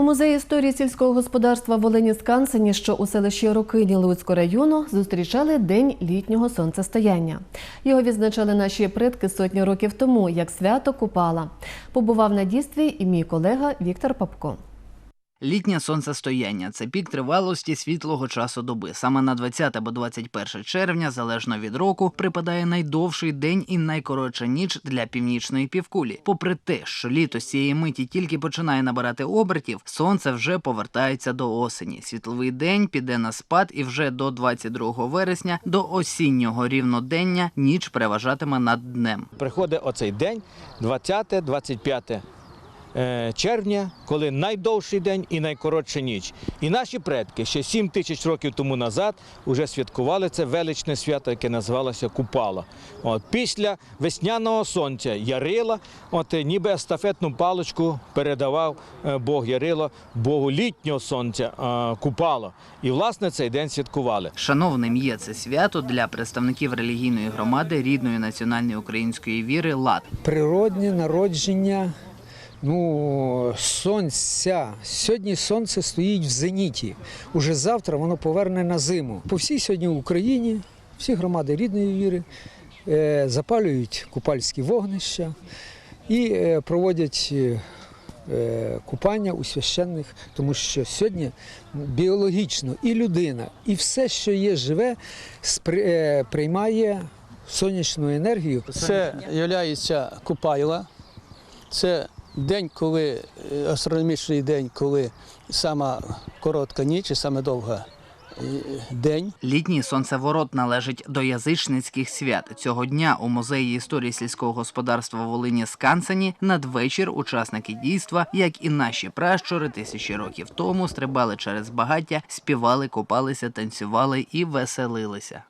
У музеї історії сільського господарства Волині Скансені, що у селищі Рокині Луцького району, зустрічали День літнього сонцестояння. Його відзначали наші предки сотні років тому, як свято Купала. Побував на дійстві і мій колега Віктор Попко. Літнє сонцестояння це пік тривалості світлого часу доби. Саме на 20 або 21 червня, залежно від року, припадає найдовший день і найкоротша ніч для північної півкулі. Попри те, що літо з цієї миті тільки починає набирати обертів, сонце вже повертається до осені. Світловий день піде на спад, і вже до 22 вересня, до осіннього рівнодення, ніч переважатиме над днем. Приходить оцей день, 20-25 е, червня, коли найдовший день і найкоротша ніч. І наші предки ще 7 тисяч років тому назад вже святкували це величне свято, яке називалося Купала. От, після весняного сонця Ярила, от, е, ніби естафетну паличку передавав е, Бог Ярило Богу літнього сонця е, Купала. І, власне, цей день святкували. Шановним є це свято для представників релігійної громади рідної національної української віри лад. природне народження ну, сонця. Сьогодні сонце стоїть в зеніті. Уже завтра воно поверне на зиму. По всій сьогодні Україні, всі громади рідної віри е, запалюють купальські вогнища і е, проводять. е, Купання у священних, тому що сьогодні біологічно і людина, і все, що є живе, приймає сонячну енергію. Це є Купайла. Це день, коли е, астрономічний день, коли сама коротка ніч і саме довга е, день. Літній сонцеворот належить до язичницьких свят. Цього дня у музеї історії сільського господарства Волині Скансені надвечір учасники дійства, як і наші пращури тисячі років тому, стрибали через багаття, співали, купалися, танцювали і веселилися.